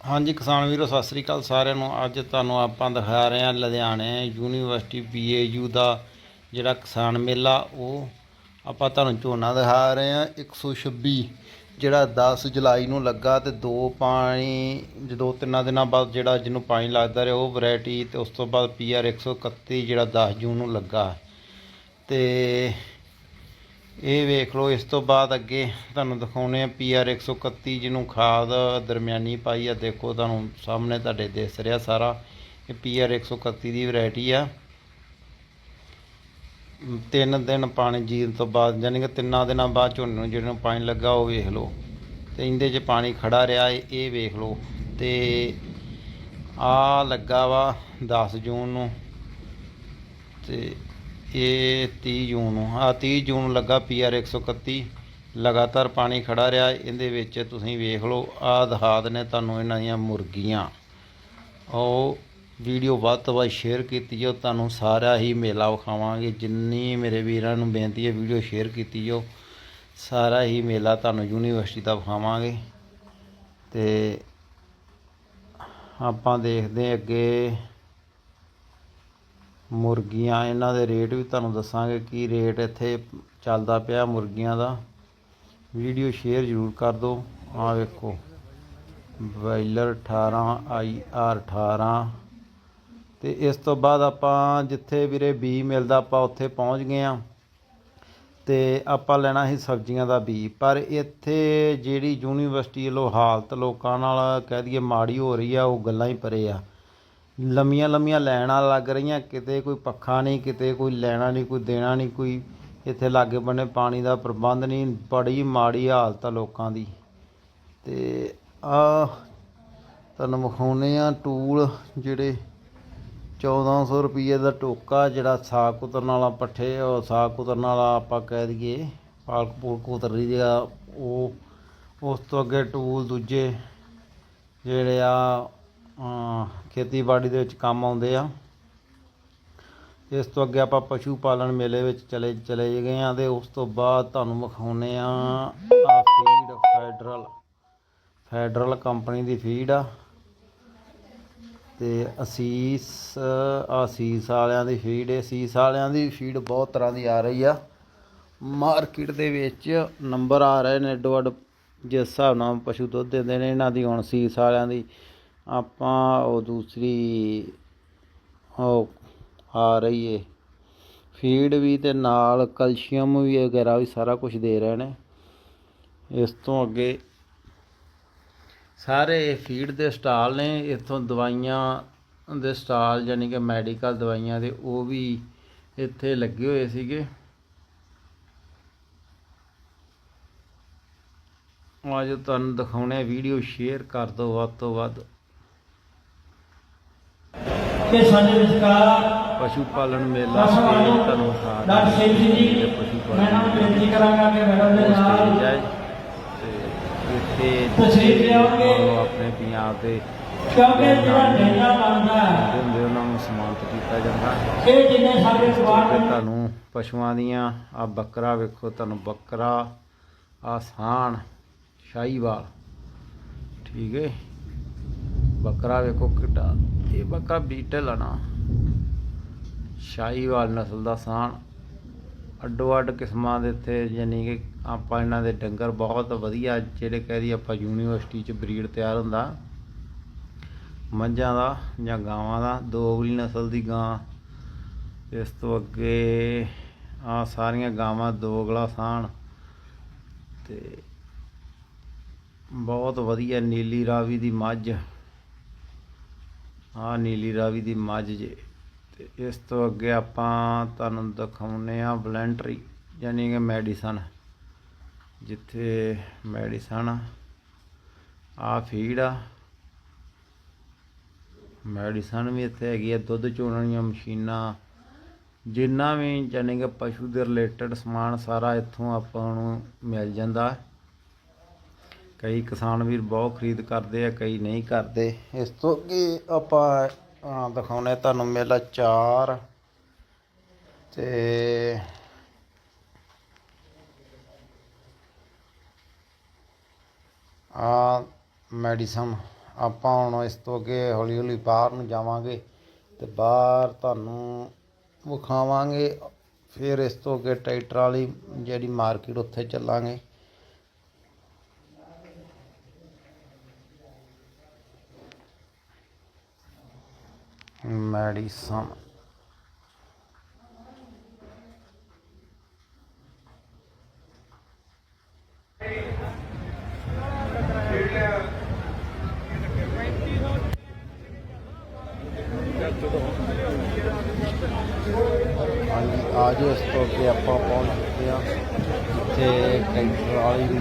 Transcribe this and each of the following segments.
ਹਾਂਜੀ, ਕਿਸਾਨ ਵੀਰੋ, ਸਤਿ ਸ੍ਰੀ ਅਕਾਲ ਸਾਰਿਆਂ ਨੂੰ। ਅੱਜ ਤੁਹਾਨੂੰ ਆਪਾਂ ਦਿਖਾ ਰਹੇ ਹਾਂ ਲੁਧਿਆਣੇ ਯੂਨੀਵਰਸਿਟੀ ਪੀਏਯੂ ਦਾ ਜਿਹੜਾ ਕਿਸਾਨ ਮੇਲਾ, ਉਹ ਆਪਾਂ ਤੁਹਾਨੂੰ ਝੋਨਾ ਦਿਖਾ ਰਹੇ ਹਾਂ। 126 ਜਿਹੜਾ 10 ਜੁਲਾਈ ਨੂੰ ਲੱਗਾ ਤੇ ਦੋ ਪਾਣੀ, ਜਦੋਂ ਤਿੰਨਾਂ ਦਿਨਾਂ ਬਾਅਦ ਜਿਹੜਾ ਜਿਹਨੂੰ ਪਾਣੀ ਲੱਗਦਾ ਰਿਹਾ, ਉਹ ਵੈਰਾਈਟੀ ਤੇ ਉਸ ਤੋਂ ਬਾਅਦ ਪੀਆਰ 131 ਜਿਹੜਾ 10 ਜੂਨ ਨੂੰ ਲੱਗਾ। ਤੇ ਇਹ ਵੇਖ ਲਓ, ਇਸ ਤੋਂ ਬਾਅਦ ਅੱਗੇ ਤੁਹਾਨੂੰ ਦਿਖਾਉਣੇ ਆ ਪੀਆਰ 131 ਜਿਹਨੂੰ ਖਾਦ ਦਰਮਿਆਨੀ ਪਾਈ ਆ। ਦੇਖੋ, ਤੁਹਾਨੂੰ ਸਾਹਮਣੇ ਤੁਹਾਡੇ ਦਿਸ ਰਿਹਾ ਸਾਰਾ। ਇਹ ਪੀਆਰ 131 ਦੀ ਵੈਰਾਈਟੀ ਆ। ਤਿੰਨ ਦਿਨ ਪਾਣੀ ਜੀਣ ਤੋਂ ਬਾਅਦ ਯਾਨੀ ਕਿ ਤਿੰਨਾਂ ਦਿਨਾਂ ਬਾਅਦ ਝੋਨੇ ਨੂੰ ਜਿਹਨੂੰ ਪਾਣੀ ਲੱਗਾ, ਉਹ ਵੇਖ ਲਓ। ਤੇ ਇਹਦੇ 'ਚ ਪਾਣੀ ਖੜਾ ਰਿਹਾ, ਇਹ ਇਹ ਵੇਖ ਲਓ। ਤੇ ਆ ਲੱਗਾ ਵਾ 10 ਜੂਨ ਨੂੰ। ਤੇ ਇਹ 30 ਜੂਨ ਨੂੰ। ਆ 30 ਜੂਨ ਨੂੰ ਲੱਗਾ ਪੀਆਰ 131 ਲਗਾਤਾਰ ਪਾਣੀ ਖੜਾ ਰਿਹਾ। ਇਹਦੇ ਵਿੱਚ ਤੁਸੀਂ ਵੇਖ ਲਓ ਆ ਦਿਖਾ ਨੇ ਤੁਹਾਨੂੰ ਇਹਨਾਂ ਦੀਆਂ ਮੁਰਗੀਆਂ। ਉਹ ਵੀਡੀਓ ਵੱਧ ਤੋਂ ਵੱਧ ਸ਼ੇਅਰ ਕੀਤੀ ਜੋ ਤੁਹਾਨੂੰ ਸਾਰਾ ਹੀ ਮੇਲਾ ਵਿਖਾਵਾਂਗੇ। ਜਿੰਨੀ ਮੇਰੇ ਵੀਰਾਂ ਨੂੰ ਬੇਨਤੀ ਹੈ, ਵੀਡੀਓ ਸ਼ੇਅਰ ਕੀਤੀ ਜੋ ਸਾਰਾ ਹੀ ਮੇਲਾ ਤੁਹਾਨੂੰ ਯੂਨੀਵਰਸਿਟੀ ਦਾ ਵਿਖਾਵਾਂਗੇ। ਤੇ ਆਪਾਂ ਦੇਖਦੇ ਅੱਗੇ। ਮੁਰਗੀਆਂ ਇਹਨਾਂ ਦੇ ਰੇਟ ਵੀ ਤੁਹਾਨੂੰ ਦੱਸਾਂਗੇ ਕੀ ਰੇਟ ਇੱਥੇ ਚੱਲਦਾ ਪਿਆ ਮੁਰਗੀਆਂ ਦਾ। ਵੀਡੀਓ ਸ਼ੇਅਰ ਜ਼ਰੂਰ ਕਰ ਦਿਓ। ਆ ਵੇਖੋ। ਬਾਇਲਰ 18 ਆਈ ਆਰ 18 ਤੇ ਇਸ ਤੋਂ ਬਾਅਦ ਆਪਾਂ ਜਿੱਥੇ ਵੀਰੇ ਬੀ ਮਿਲਦਾ ਆਪਾਂ ਉੱਥੇ ਪਹੁੰਚ ਗਏ ਆ ਤੇ ਆਪਾਂ ਲੈਣਾ ਸੀ ਸਬਜ਼ੀਆਂ ਦਾ ਬੀ। ਪਰ ਇੱਥੇ ਜਿਹੜੀ ਯੂਨੀਵਰਸਿਟੀ ਵੱਲੋਂ ਹਾਲਤ ਲੋਕਾਂ ਨਾਲ ਕਹਿ ਦਈਏ ਮਾੜੀ ਹੋ ਰਹੀ ਆ, ਉਹ ਗੱਲਾਂ ਹੀ ਪਰੇ ਆ। ਲੰਮੀਆਂ ਲੰਮੀਆਂ ਲਾਈਨਾਂ ਲੱਗ ਰਹੀਆਂ, ਕਿਤੇ ਕੋਈ ਪੱਖਾ ਨਹੀਂ, ਕਿਤੇ ਕੋਈ ਲੈਣਾ ਨਹੀਂ, ਕੋਈ ਦੇਣਾ ਨਹੀਂ, ਕੋਈ ਇੱਥੇ ਲਾਗੇ ਬੰਨੇ ਪਾਣੀ ਦਾ ਪ੍ਰਬੰਧ ਨਹੀਂ, ਬੜੀ ਮਾੜੀ ਹਾਲਤ ਆ ਲੋਕਾਂ ਦੀ। ਤੇ ਆ ਤੁਹਾਨੂੰ ਵਿਖਾਉਂਦੇ ਆ ਟੂਲ ਜਿਹੜੇ 1400 ਰੁਪਏ ਦਾ ਟੋਕਾ, ਜਿਹੜਾ ਸਾਗ ਕੁਤਰਨ ਵਾਲਾ ਪੱਠੇ, ਉਹ ਸਾਗ ਕੁਤਰਨ ਵਾਲਾ ਆਪਾਂ ਕਹਿ ਦਈਏ, ਪਾਲਕ ਪੂਲਕ ਕੁਤਰੀ ਦਾ ਉਹ, ਉਸ ਤੋਂ ਅੱਗੇ ਟੂਲ ਦੂਜੇ ਜਿਹੜੇ ਆ ਖੇਤੀਬਾੜੀ ਦੇ ਵਿੱਚ ਕੰਮ ਆਉਂਦੇ ਆ। ਇਸ ਤੋਂ ਅੱਗੇ ਆਪਾਂ ਪਸ਼ੂ ਪਾਲਣ ਮੇਲੇ ਵਿੱਚ ਚਲੇ ਚਲੇ ਗਏ ਆ ਤੇ ਉਸ ਤੋਂ ਬਾਅਦ ਤੁਹਾਨੂੰ ਵਿਖਾਉਨੇ ਆ ਆ ਫੀਡ ਫੈਡਰਲ ਫੈਡਰਲ ਕੰਪਨੀ ਦੀ ਫੀਡ ਆ। ਤੇ ਅਸੀਸ ਅਸੀਸ ਵਾਲਿਆਂ ਦੀ ਫੀਡ ਹੈ ਅਸੀਸ ਵਾਲਿਆਂ ਦੀ ਫੀਡ ਬਹੁਤ ਤਰ੍ਹਾਂ ਦੀ ਆ ਰਹੀ ਆ। ਮਾਰਕੀਟ ਦੇ ਵਿੱਚ ਨੰਬਰ ਆ ਰਹੇ ਨੇ ਅੱਡੋ ਅੱਡ ਜਿਸ ਹਿਸਾਬ ਨਾਲ ਪਸ਼ੂ ਦੁੱਧ ਦਿੰਦੇ ਨੇ, ਇਹਨਾਂ ਦੀ ਹੁਣ ਸੀਸ ਵਾਲਿਆਂ ਦੀ ਆਪਾਂ ਉਹ ਦੂਸਰੀ, ਉਹ ਆ ਰਹੀ ਏ। ਫੀਡ ਵੀ ਤੇ ਨਾਲ ਕੈਲਸ਼ੀਅਮ ਵੀ ਵਗੈਰਾ ਵੀ ਸਾਰਾ ਕੁਝ ਦੇ ਰਹੇ ਨੇ। ਇਸ ਤੋਂ ਅੱਗੇ ਸਾਰੇ ਫੀਡ ਦੇ ਸਟਾਲ ਨੇ। ਇੱਥੋਂ ਦਵਾਈਆਂ ਦੇ ਸਟਾਲ ਯਾਨੀ ਕਿ ਮੈਡੀਕਲ ਦਵਾਈਆਂ ਦੇ ਉਹ ਵੀ ਇੱਥੇ ਲੱਗੇ ਹੋਏ ਸੀਗੇ। ਅੱਜ ਤੁਹਾਨੂੰ ਦਿਖਾਉਣੇ ਵੀਡੀਓ ਸ਼ੇਅਰ ਕਰ ਦਿਓ ਵੱਧ ਤੋਂ ਵੱਧ। ਕਿ ਸਾਡੇ ਵਿਚਕਾਰ ਪਸ਼ੂ ਪਾਲਣ ਮੇਲਾ ਤੁਹਾਨੂੰ ਦਿਖਾ ਡਾਕਟਰ ਸਿੰਘ ਜੀ। ਮੈਂ ਪਾਲਣ ਬੇਨਤੀ ਕਰਾਂਗਾ ਕਿ ਮੈਡਮ ਦੇ ਨਾਲ। ਤੇ ਇੱਥੇ ਤਸ਼ਰੀਫ ਲਿਆਓਗੇ। ਆਪਣੇ ਪੰਜਾਬ ਦੇ ਕਿਉਂਕਿ ਜਿਹੜਾ ਡੇਲਾ ਬਣਦਾ ਹੈ ਹੁੰਦੇ ਹੁੰਦੇ ਉਹਨਾਂ ਨੂੰ ਸਨਮਾਨਿਤ ਕੀਤਾ ਜਾਂਦਾ ਇਹ ਜਿੰਨੇ ਸਾਡੇ ਤੇ ਸਵਾਲ ਤੁਹਾਨੂੰ ਪਸ਼ੂਆਂ ਦੀਆਂ ਆ ਬੱਕਰਾ ਵੇਖੋ ਤੁਹਾਨੂੰ ਬੱਕਰਾ ਆ ਸਾਣ ਸ਼ਾਹੀਵਾਲ। ਠੀਕ ਹੈ। ਬੱਕਰਾ ਵੇਖੋ ਕਿੱਡਾ ਇਹ ਬੱਕਰਾ ਬੀਟਲ ਆ ਨਾ ਸ਼ਾਹੀਵਾਲ ਨਸਲ ਦਾ ਸਾਣ ਅੱਡੋ ਅੱਡ ਕਿਸਮਾਂ ਦੇ ਇੱਥੇ ਯਾਨੀ ਕਿ ਆਪਾਂ ਇਹਨਾਂ ਦੇ ਡੰਗਰ ਬਹੁਤ ਵਧੀਆ ਜਿਹੜੇ ਕਹਿ ਆਪਾਂ ਯੂਨੀਵਰਸਿਟੀ ਚ ਬਰੀਡ ਤਿਆਰ ਹੁੰਦਾ ਮੱਝਾਂ ਦਾ ਜਾਂ ਗਾਵਾਂ ਦਾ ਦੋਗਲੀ ਨਸਲ ਦੀ ਗਾਂ ਇਸ ਤੋਂ ਅੱਗੇ ਆ ਸਾਰੀਆਂ ਗਾਵਾਂ ਦੋਗਲਾ ਸਾਣ ਤੇ ਬਹੁਤ ਵਧੀਆ ਨੀਲੀ ਰਾਵੀ ਦੀ ਮੱਝ ਆ ਨੀਲੀ ਰਾਵੀ ਦੀ ਮੱਝ ਜੇ। ਤੇ ਇਸ ਤੋਂ ਅੱਗੇ ਆਪਾਂ ਤੁਹਾਨੂੰ ਦਿਖਾਉਨੇ ਆ ਵਲੰਟਰੀ, ਯਾਨੀ ਕਿ ਮੈਡੀਸਨ। ਜਿੱਥੇ ਮੈਡੀਸਨ ਆ ਫੀਡ ਆ। ਮੈਡੀਸਨ ਵੀ ਇੱਥੇ ਹੈਗੀ ਆ, ਦੁੱਧ ਚੋਣ ਵਾਲੀਆਂ ਮਸ਼ੀਨਾਂ। ਜਿੰਨਾ ਵੀ, ਯਾਨੀ ਕਿ ਪਸ਼ੂ ਦੇ ਰਿਲੇਟਡ ਸਮਾਨ ਸਾਰਾ ਇੱਥੋਂ ਆਪਾਂ ਨੂੰ ਮਿਲ ਜਾਂਦਾ। ਕਈ ਕਿਸਾਨ ਵੀਰ ਬਹੁਤ ਖਰੀਦ ਕਰਦੇ ਆ ਕਈ ਨਹੀਂ ਕਰਦੇ। ਇਸ ਤੋਂ ਅੱਗੇ ਆਪਾਂ ਅਹ, ਦਿਖਾਉਣੇ ਤੁਹਾਨੂੰ ਮੇਲਾ ਚਾਰ। ਤੇ ਆ ਮੈਡੀਸਨ ਆਪਾਂ ਹੁਣ ਇਸ ਤੋਂ ਅੱਗੇ ਹੌਲੀ ਹੌਲੀ ਬਾਹਰ ਨੂੰ ਜਾਵਾਂਗੇ ਤੇ ਬਾਹਰ ਤੁਹਾਨੂੰ ਵਿਖਾਵਾਂਗੇ। ਫਿਰ ਇਸ ਤੋਂ ਅੱਗੇ ਟਰੈਕਟਰ ਵਾਲੀ ਜਿਹੜੀ ਮਾਰਕੀਟ ਉੱਥੇ ਚੱਲਾਂਗੇ। ਮੈਡੀਸਨ। ਹਾਂਜੀ ਅੱਜ ਇਸ ਤੋਂ ਅੱਗੇ ਆਪਾਂ ਪਹੁੰਚ ਚੁੱਕੇ ਹਾਂ ਜਿੱਥੇ ਟਰੈਕਟਰ ਵਾਲੀ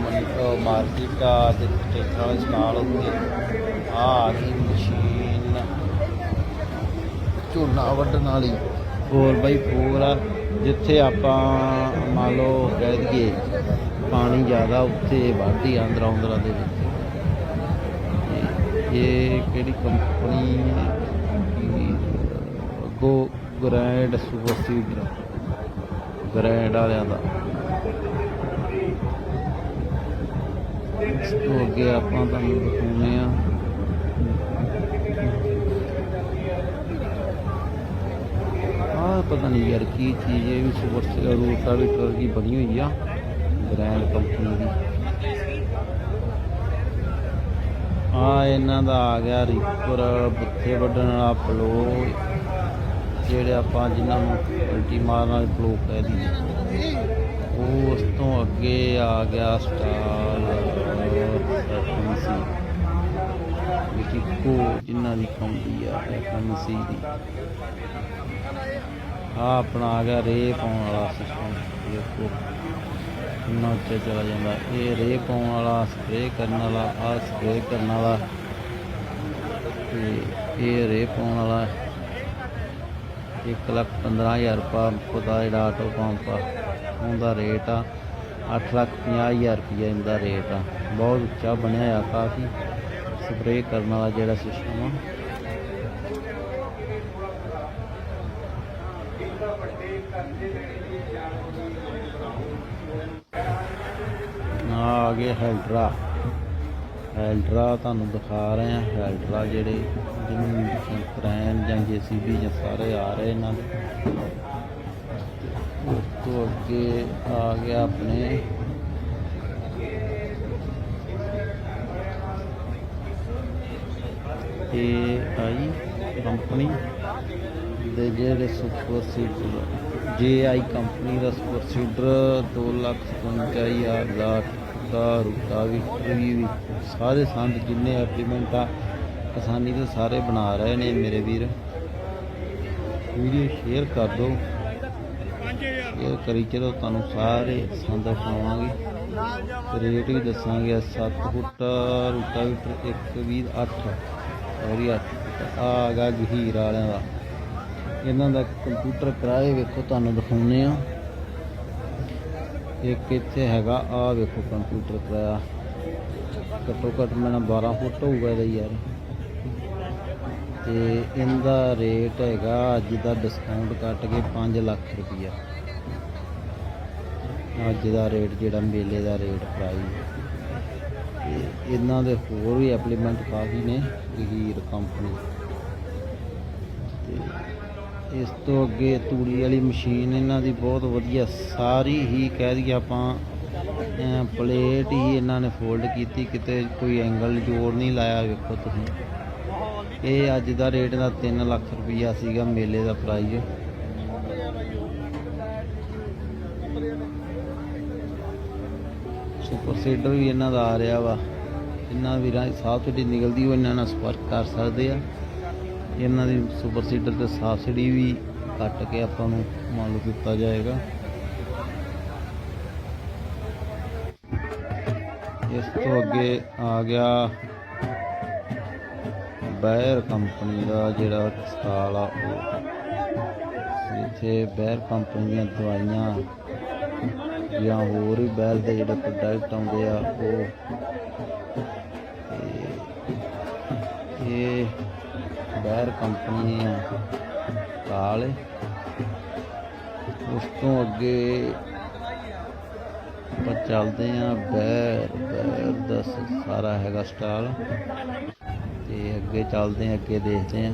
ਮਾਰਕੀਟ ਆ ਤੇ ਟਰੈਕਟਰ ਵਾਲੇ ਸਟਾਲ ਉੱਤੇ। ਆ ਆ ਗਈ ਮਸ਼ੀਨ ਝੋਨਾ ਵੱਢਣ ਵਾਲੀ ਫੋਰ ਬਾਈ ਫੋਰ ਆ, ਜਿੱਥੇ ਆਪਾਂ ਮੰਨ ਲਓ ਕਹਿ ਦਈਏ, ਪਾਣੀ ਜ਼ਿਆਦਾ ਉੱਥੇ ਵੱਢਦੀ ਆਂਦਰਾ ਆਂਦਰਾ ਦੇ ਵਿੱਚ। ਇਹ- ਕਿਹੜੀ company go grand super seeder grand ਵਾਲਿਆਂ ਦਾ। ਇਸ ਤੋਂ ਅੱਗੇ ਆਪਾਂ ਤੁਹਾਨੂੰ ਦਿਖਾਉਂਦੇ ਆ। ਪਤਾ ਨਹੀਂ ਯਾਰ ਕੀ ਚੀਜ਼ ਇਹ ਵੀ ਸੁਪਰ ਰੂਟਾਵੀਟਰ ਦੀ ਬਣੀ ਹੋਈ ਆ ਗ੍ਰੈਂਡ ਕੰਪਨੀ ਦੀ। ਆ ਇਹਨਾਂ ਦਾ ਆ ਗਿਆ ਰੀਪਰ ਬੁੱਥੇ ਵੱਢਣ ਵਾਲਾ ਪਲੋ ਜਿਹੜੇ ਆਪਾਂ ਜਿਨ੍ਹਾਂ ਨੂੰ ਉਲਟੀ ਮਾਰਨ ਵਾਲੇ ਪਲੋ ਕਹਿ ਦਈਏ। ਉਹ ਉਸ ਤੋਂ ਅੱਗੇ ਆ ਗਿਆ ਸਟਾਲ ਐਫਐਮਸੀ ਵਿਕਿਕੋ ਜਿਨ੍ਹਾਂ ਦੀ ਕੰਪਨੀ ਆ ਐਫਐਮਸੀ ਦੀ। ਆ ਆਪਣਾ ਆ ਗਿਆ ਰੇ ਪਾਉਣ ਵਾਲਾ ਸਿਸਟਮ ਦੇਖੋ ਕਿੰਨਾ ਉੱਚਾ ਚਲਾ ਜਾਂਦਾ। ਇਹ ਰੇ ਪਾਉਣ ਵਾਲਾ ਸਪਰੇਅ ਕਰਨ ਵਾਲਾ ਆ ਸਪਰੇਅ ਕਰਨ ਵਾਲਾ ਤੇ ਇਹ ਰੇ ਪਾਉਣ ਵਾਲਾ ਇੱਕ ਲੱਖ ਪੰਦਰਾਂ ਹਜ਼ਾਰ ਪੰਪ ਦਾ ਜਿਹੜਾ ਆਟੋ ਪੰਪ ਆ, ਉਹਦਾ ਰੇਟ ਆ ਅੱਠ ਲੱਖ ਪੰਜਾਹ ਹਜ਼ਾਰ ਰੁਪਈਆ ਇਹਦਾ ਰੇਟ ਆ। ਬਹੁਤ ਉੱਚਾ ਬਣਿਆ ਆ, ਕਾਫੀ ਸਪਰੇਅ ਕਰਨ ਵਾਲਾ ਜਿਹੜਾ ਸਿਸਟਮ ਆ। ਆ ਗਏ ਹੈਲਡਰਾ। ਹੈਲਡਰਾ ਤੁਹਾਨੂੰ ਦਿਖਾ ਰਹੇ ਹਾਂ। ਹੈਲਡਰਾ ਜਿਹੜੇ ਜਿਹਨੂੰ ਕਰੈਨ ਜਾਂ ਜੀਸੀਬੀ ਜਾਂ ਸਾਰੇ ਆ ਰਹੇ ਇਹਨਾਂ ਦੇ। ਉਸ ਤੋਂ ਅੱਗੇ ਆ ਗਿਆ ਆਪਣੇ। ਏ ਆਈ ਕੰਪਨੀ ਦੇ ਜਿਹੜੇ super seeder J I company the super seeder 257000 ਦਾ ਦਾ ਰੂਟਾਵੀਟਰ ਵੀ। ਸਾਰੇ ਸੰਦ ਜਿੰਨੇ ਐਪਲੀਮੈਂਟ ਆ ਕਿਸਾਨੀ ਦੇ ਸਾਰੇ ਬਣਾ ਰਹੇ ਨੇ ਮੇਰੇ ਵੀਰ। ਵੀਡੀਓ ਸ਼ੇਅਰ ਕਰ ਦਿਓ। ਇਹ ਕਰੀ ਚਲੋ, ਤੁਹਾਨੂੰ ਸਾਰੇ ਸੰਦ ਖਾਵਾਂਗੇ ਰੇਟ ਵੀ ਦੱਸਾਂਗੇ। 7 ਫੁੱਟ ਰੂਟਾਵੀਟਰ 128 ਸੌਰੀ 8 ਆ ਗਾ ਗਹੀਰ ਵਾਲਿਆਂ ਦਾ। ਇਹਨਾਂ ਦਾ ਕੰਪਿਊਟਰ ਕਿਰਾਏ ਵੇਖੋ, ਤੁਹਾਨੂੰ ਦਿਖਾਉਂਦੇ ਆ ਇੱਕ ਇੱਥੇ ਹੈਗਾ ਆ ਵੇਖੋ ਕੰਪਿਊਟਰ ਕਰਾਇਆ। ਘੱਟੋ ਘੱਟ ਮੈਨਾਂ 12 ਫੁੱਟ ਹੋਊਗਾ ਇਹਦਾ ਯਾਰ। ਤੇ ਇਹਦਾ ਰੇਟ ਹੈਗਾ ਅੱਜ ਦਾ ਡਿਸਕਾਊਂਟ ਕੱਟ ਕੇ 5 ਲੱਖ ਰੁਪਈਆ। ਅੱਜ ਦਾ ਰੇਟ ਜਿਹੜਾ ਮੇਲੇ ਦਾ ਰੇਟ ਪ੍ਰਾਈਸ ਤੇ ਇਹਨਾਂ ਦੇ ਹੋਰ ਵੀ ਐਪਲੀਮੈਂਟ ਕਾਫੀ ਨੇ ਗਹੀਰ ਕੰਪਨੀ ਤੇ ਇਸ ਤੋਂ ਅੱਗੇ ਤੂੜੀ ਵਾਲੀ ਮਸ਼ੀਨ ਇਹਨਾਂ ਦੀ ਬਹੁਤ ਵਧੀਆ, ਸਾਰੀ ਹੀ ਕਹਿ ਦਈਏ ਆਪਾਂ ਪਲੇਟ ਹੀ ਇਹਨਾਂ ਨੇ ਫੋਲਡ ਕੀਤੀ, ਕਿਤੇ ਕੋਈ ਐਂਗਲ ਜੋੜ ਨਹੀਂ ਲਾਇਆ, ਵੇਖੋ ਤੁਸੀਂ। ਇਹ ਅੱਜ ਦਾ ਰੇਟ ਦਾ 3 ਲੱਖ ਰੁਪਈਆ ਸੀਗਾ ਮੇਲੇ ਦਾ ਪ੍ਰਾਈਜ਼ ਸੁਪਰ ਸੀਡਰ ਵੀ ਇਹਨਾਂ ਦਾ ਆ ਰਿਹਾ ਵਾ। ਇਹਨਾਂ ਵੀਰਾਂ ਸਾਹ ਤੁਹਾਡੀ ਨਿਕਲਦੀ ਉਹ ਇਹਨਾਂ ਨਾਲ ਸੰਪਰਕ ਕਰ ਸਕਦੇ ਆ। ਇਹਨਾਂ ਦੀ ਸੁਪਰ ਸੀਡਰ ਤੇ ਸਬਸਿਡੀ ਵੀ ਕੱਟ ਕੇ ਆਪਾਂ ਨੂੰ ਮੰਨ ਲਓ ਦਿੱਤਾ ਜਾਏਗਾ। ਇਸ ਤੋਂ ਅੱਗੇ ਆ ਗਿਆ ਬੈਰ ਕੰਪਨੀ ਦਾ ਜਿਹੜਾ ਸਟਾਲ ਆ ਉਹ ਇੱਥੇ ਬੈਰ ਕੰਪਨੀ ਦੀਆਂ ਦਵਾਈਆਂ ਜਾਂ ਹੋਰ ਵੀ ਬੈਲ ਦੇ ਜਿਹੜੇ ਪ੍ਰੋਡਕਟ ਆਉਂਦੇ ਆ ਉਹ ਇਹ ਬੈਰ ਕੰਪਨੀ ਆ ਕਾਲ ਉਸ ਤੋਂ ਅੱਗੇ ਆਪਾਂ ਚੱਲਦੇ ਆ ਬੈਰ ਬੈਰ ਦਾ ਸਾਰਾ ਹੈਗਾ ਸਟਾਲ। ਤੇ ਅੱਗੇ ਚੱਲਦੇ ਹਾਂ, ਅੱਗੇ ਦੇਖਦੇ ਹਾਂ।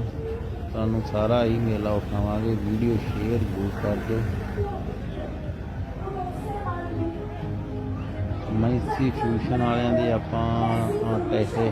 ਤੁਹਾਨੂੰ ਸਾਰਾ ਹੀ ਮੇਲਾ ਉਠਾਵਾਂਗੇ, ਵੀਡੀਓ ਸ਼ੇਅਰ ਜ਼ਰੂਰ ਕਰ ਦਿਓ। ਮੈਸੀ ਫਿਊਸ਼ਨ ਵਾਲਿਆਂ ਦੇ ਆਪਾਂ ਪੈਸੇ।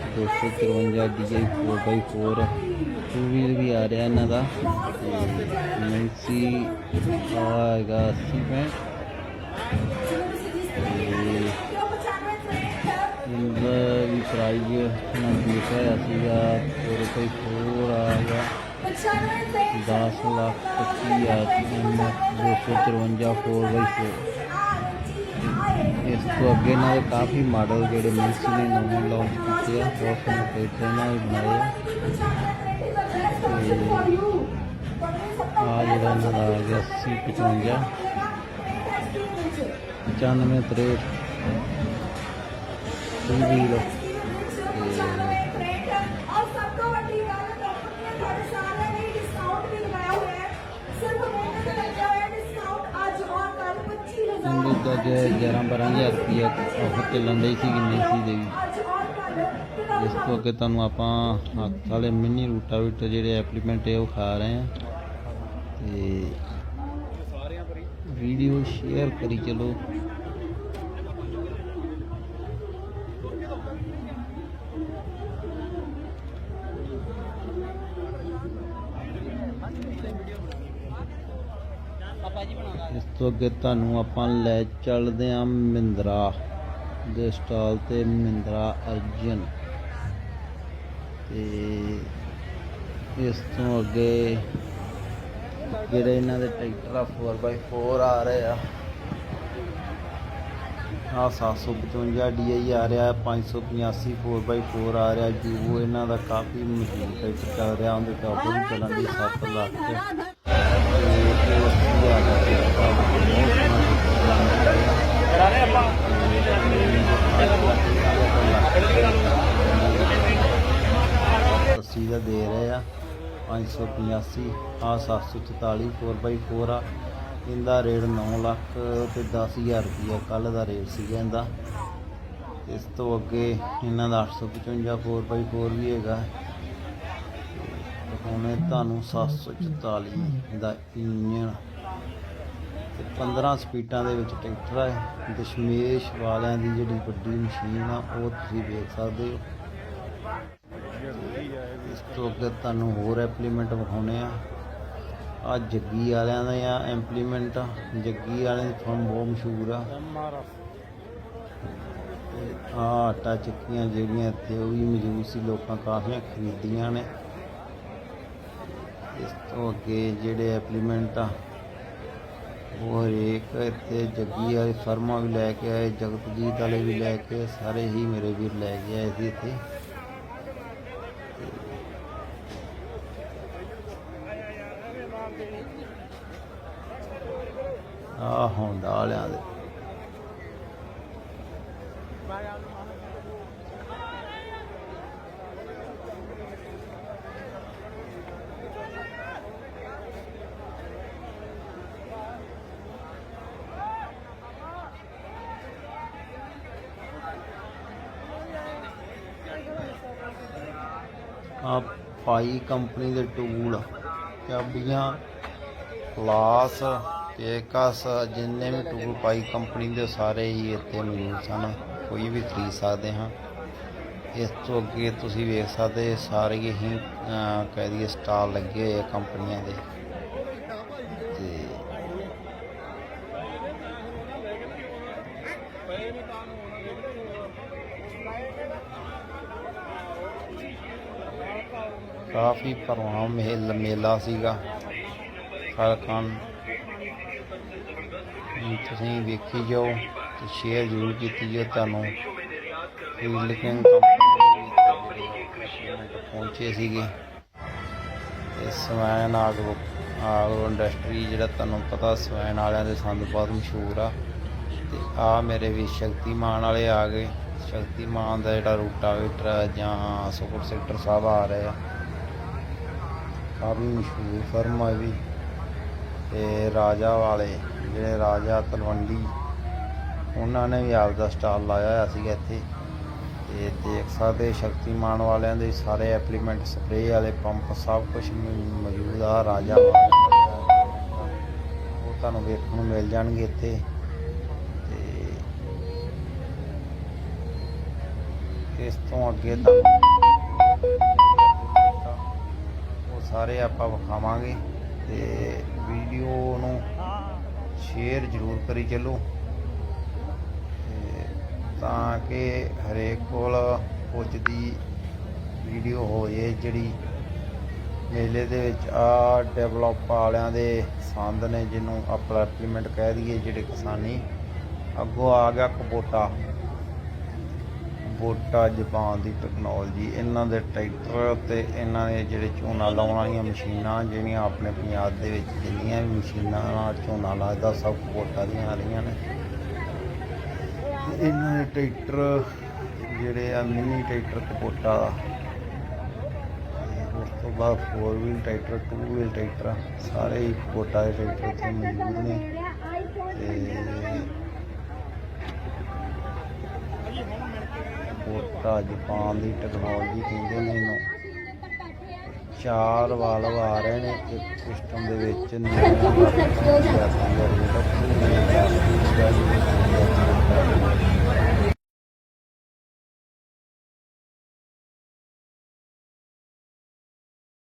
253 DI 4x4 ਟੂ ਵੀਲ ਵੀ ਆ ਰਿਹਾ ਇਹਨਾਂ ਦਾ। ਤੇ ਮੈਂਸੀ ਆਏਗਾ 80 ਪੈਂਟ ਇਹਦਾ ਵੀ ਪ੍ਰਾਈਜ਼ ਨਾ ਦੇਖਿਆ ਹੋਇਆ ਸੀਗਾ 4x4 ਆਏਗਾ 10 ਲੱਖ 25 ਆ ਚੁੱਕਾ 253 4x4 ਇਸ ਤੋਂ ਅੱਗੇ ਨਾਲ ਕਾਫੀ ਮਾਡਲ ਜਿਹੜੇ ਮਿਕਸ ਨੇ ਨਵੇਂ ਲਾਂਚ ਕੀਤੇ ਆ, ਬਹੁਤ ਸੋਹਣੇ ਪੇਟੇ ਨਾਲ ਬਣਾਏ ਆ। ਜਿਹੜਾ ਇਹਨਾਂ ਦਾ ਆ ਗਿਆ 80 55 95 63 ਟੂ ਵੀਲ ਤਾਂ ਜੇ 11 12000 ਰੁਪਏ ਆਫਰ ਚੱਲਣ ਡਈ ਸੀ ਕਿੰਨੀ ਸੀ ਦੇ ਵੀ ਇਸ ਤੋਂ ਅੱਗੇ ਤੁਹਾਨੂੰ ਆਪਾਂ ਹੱਥ ਵਾਲੇ ਮਿੰਨੀ ਰੂਟਾਵੀਟਰ ਜਿਹੜੇ ਐਪਲੀਮੈਂਟ ਹੈ ਉਹ ਖਾ ਰਹੇ ਆ ਤੇ ਵੀਡੀਓ ਸ਼ੇਅਰ ਕਰੀ ਚਲੋ ਇਸ ਤੋਂ ਅੱਗੇ ਤੁਹਾਨੂੰ ਆਪਾਂ ਲੈ ਚੱਲਦੇ ਆਂ ਮਹਿੰਦਰਾ ਦੇ ਸਟਾਲ ਤੇ ਮਿੰਦਰਾ ਅਰਜਨ। ਤੇ ਇਸ ਤੋਂ ਅੱਗੇ ਜਿਹੜੇ ਇਹਨਾਂ ਦੇ ਟਰੈਕਟਰ ਆ 4x4 ਆ ਰਹੇ ਆ। ਆ 755 DI ਆ ਰਿਹਾ 585 4x4 ਆ ਰਿਹਾ। ਜੂਵੋ ਇਹਨਾਂ ਦਾ ਕਾਫੀ ਮਸ਼ਹੂਰ ਟਰੈਕਟਰ ਚੱਲ ਰਿਹਾ, ਉਹਦੇ ਟਾਪ ਚੱਲਣ ਦੀ 7 ਲੱਖ। ਟਰੈਕਟਰ ਆ। ਅੱਸੀ ਦਾ ਦੇ ਰਹੇ ਆ 585 ਆ 744 4x4 ਆ ਇਹਦਾ ਰੇਟ 9 ਲੱਖ ਤੇ 10000 ਰੁਪਇਆ ਕੱਲ ਦਾ ਰੇਟ ਸੀਗਾ ਇਹਦਾ ਇਸ ਤੋਂ ਅੱਗੇ ਇਹਨਾਂ ਦਾ 855 4x4 ਵੀ ਹੈਗਾ ਤੇ ਹੁਣ ਇਹ ਤੁਹਾਨੂੰ 744 ਦਾ ਇੰਜਨ ਤੇ 15 ਸਪੀਡਾਂ ਦੇ ਵਿੱਚ ਟਰੈਕਟਰ ਹੈ। ਦਸ਼ਮੇਸ਼ ਵਾਲਿਆਂ ਦੀ ਜਿਹੜੀ ਵੱਡੀ ਮਸ਼ੀਨ ਆ, ਉਹ ਤੁਸੀਂ ਵੇਖ ਸਕਦੇ ਹੋ। ਇਸ ਤੋਂ ਅੱਗੇ ਤੁਹਾਨੂੰ ਹੋਰ ਐਪਲੀਮੈਂਟ ਵਿਖਾਉਣੇ ਆ। ਆ ਜੱਗੀ ਵਾਲਿਆਂ ਦਾ ਆ ਐਂਪਲੀਮੈਂਟ ਜੱਗੀ ਵਾਲਿਆਂ ਦੀ ਫਰਮ ਬਹੁਤ ਮਸ਼ਹੂਰ ਆ। ਆ ਆਟਾ ਚੱਕੀਆਂ ਜਿਹੜੀਆਂ ਇੱਥੇ, ਉਹ ਵੀ ਮੌਜੂਦ ਸੀ, ਲੋਕਾਂ ਕਾਫੀਆਂ ਖਰੀਦੀਆਂ ਨੇ। ਇਸ ਤੋਂ ਅੱਗੇ ਜਿਹੜੇ ਐਪਲੀਮੈਂਟ ਆ ਉਹ ਹਰੇਕ ਇੱਥੇ ਜੱਗੀ ਵਾਲੇ ਫਰਮਾ ਵੀ ਲੈ ਕੇ ਆਏ ਜਗਤਜੀਤ ਵਾਲੇ ਵੀ ਲੈ ਕੇ ਆਏ, ਸਾਰੇ ਹੀ ਮੇਰੇ ਵੀਰ ਲੈ ਕੇ ਆਏ ਸੀ ਇੱਥੇ। ਆ ਹੁੰਦਾ ਵਾਲਿਆਂ ਦੇ ਆ ਪਾਈ ਕੰਪਨੀ ਦੇ ਟੂਲ, ਚਾਬੀਆਂ, ਕਲਾਸ, ਕੇਕਸ, ਜਿੰਨੇ ਵੀ ਟੂਲ ਪਾਈ ਕੰਪਨੀ ਦੇ ਸਾਰੇ ਹੀ ਇੱਥੇ ਮੌਜੂਦ ਸਨ, ਕੋਈ ਵੀ ਖਰੀਦ ਸਕਦੇ ਹਾਂ। ਇਸ ਤੋਂ ਅੱਗੇ ਤੁਸੀਂ ਵੇਖ ਸਕਦੇ, ਸਾਰੇ ਹੀ ਕਹਿ ਦਈਏ, ਸਟਾਲ ਲੱਗੇ ਹੋਏ ਕੰਪਨੀਆਂ ਦੇ ਤੇ ਕਾਫੀ ਭਰਵਾਂ ਮੇਲ ਮੇਲਾ ਸੀਗਾ। ਖਾਨ ਤੁਸੀਂ ਵੇਖੀ ਜਾਓ ਤੇ ਸ਼ੇਅਰ ਜ਼ਰੂਰ ਕੀਤੀ ਜਾਓ। ਤੁਹਾਨੂੰ ਫੀਲਡ ਪਹੁੰਚੇ ਸੀਗੇ। ਤੇ ਸਵੈਨ ਆਗੋ ਆਗੋ ਇੰਡਸਟਰੀ ਜਿਹੜਾ ਤੁਹਾਨੂੰ ਪਤਾ ਸਵੈਨ ਵਾਲਿਆਂ ਦੇ ਸੰਦ ਬਹੁਤ ਮਸ਼ਹੂਰ ਆ। ਤੇ ਆ ਮੇਰੇ ਵੀ ਸ਼ਕਤੀਮਾਨ ਵਾਲੇ ਆ ਗਏ। ਸ਼ਕਤੀਮਾਨ ਦਾ ਜਿਹੜਾ ਰੂਟਾਵੇਟਰ ਜਾਂ ਸੁਪਰ ਸੈਕਟਰ ਸਾਹਿਬ ਆ ਰਹੇ ਆ। ਕਾਫੀ ਮਸ਼ਹੂਰ ਫਰਮ ਆ ਵੀ ਤੇ ਰਾਜਾ ਵਾਲੇ, ਜਿਹੜੇ ਰਾਜਾ ਤਲਵੰਡੀ, ਉਹਨਾਂ ਨੇ ਵੀ ਆਪਦਾ ਸਟਾਲ ਲਾਇਆ ਹੋਇਆ ਸੀਗਾ ਇੱਥੇ। ਤੇ ਦੇਖ ਸਕਦੇ ਸ਼ਕਤੀਮਾਨ ਵਾਲਿਆਂ ਦੇ ਸਾਰੇ ਐਪਲੀਮੈਂਟ ਸਪਰੇਅ ਵਾਲੇ ਪੰਪ ਸਭ ਕੁਝ ਮੌਜੂਦ ਆ, ਰਾਜਾ ਉਹ ਤੁਹਾਨੂੰ ਵੇਖਣ ਨੂੰ ਮਿਲ ਜਾਣਗੇ ਇੱਥੇ। ਤੇ ਇਸ ਤੋਂ ਅੱਗੇ ਤਾਂ ਸਾਰੇ ਆਪਾਂ ਵਿਖਾਵਾਂਗੇ ਤੇ ਵੀਡੀਓ ਨੂੰ ਸ਼ੇਅਰ ਜ਼ਰੂਰ ਕਰੀ ਚੱਲੋ। ਤੇ ਤਾਂ ਕਿ ਹਰੇਕ ਕੋਲ ਕੁਝ ਦੀ ਵੀਡੀਓ ਹੋ ਜੇ ਜਿਹੜੀ ਮੇਲੇ ਦੇ ਵਿੱਚ ਆ ਡਿਵੈਲਪ ਵਾਲਿਆਂ ਦੇ ਸੰਦ ਨੇ ਜਿਹਨੂੰ ਆਪਾਂ ਇੰਪਲੀਮੈਂਟ ਕਹਿ ਦਈਏ ਜਿਹੜੇ ਕਿਸਾਨੀ। ਅੱਗੋਂ ਆ ਗਿਆ ਕਬੋਟਾ। ਬੋਟਾ, ਜਾਪਾਨ ਦੀ ਟੈਕਨੋਲੋਜੀ ਇਹਨਾਂ ਦੇ ਟਰੈਕਟਰ ਤੇ ਇਹਨਾਂ ਦੇ ਜਿਹੜੇ ਝੋਨਾ ਲਾਉਣ ਵਾਲੀਆਂ ਮਸ਼ੀਨਾਂ, ਜਿਹੜੀਆਂ ਆਪਣੇ ਪੰਜਾਬ ਦੇ ਵਿੱਚ ਜਿੰਨੀਆਂ ਵੀ ਮਸ਼ੀਨਾਂ ਨਾਲ ਝੋਨਾ ਲੱਗਦਾ, ਸਭ ਬੋਟਾ ਦੀਆਂ ਆ ਰਹੀਆਂ ਨੇ। ਇਹਨਾਂ ਦੇ ਟਰੈਕਟਰ, ਜਿਹੜੇ ਆ ਮਿੰਨੀ ਟਰੈਕਟਰ ਕਪੋਟਾ ਉਸ ਤੋਂ ਬਾਅਦ 4 ਵੀਲ ਟਰੈਕਟਰ 2 ਵੀਲ ਟਰੈਕਟਰ, ਸਾਰੇ ਹੀ ਕਪੋਟਾ ਦੇ ਟਰੈਕਟਰ ਇੱਥੇ ਮੌਜੂਦ ਨੇ। ਤੇ ਕੋਟਾ ਜਾਪਾਨ ਦੀ ਟੈਕਨੋਲੋਜੀ ਕਹਿੰਦੇ ਨੇ ਇਹਨੂੰ ਚਾਰ ਵਾਲਵ ਆ ਰਹੇ ਨੇ ਇੱਕ ਸਿਸਟਮ ਦੇ ਵਿੱਚ Thank.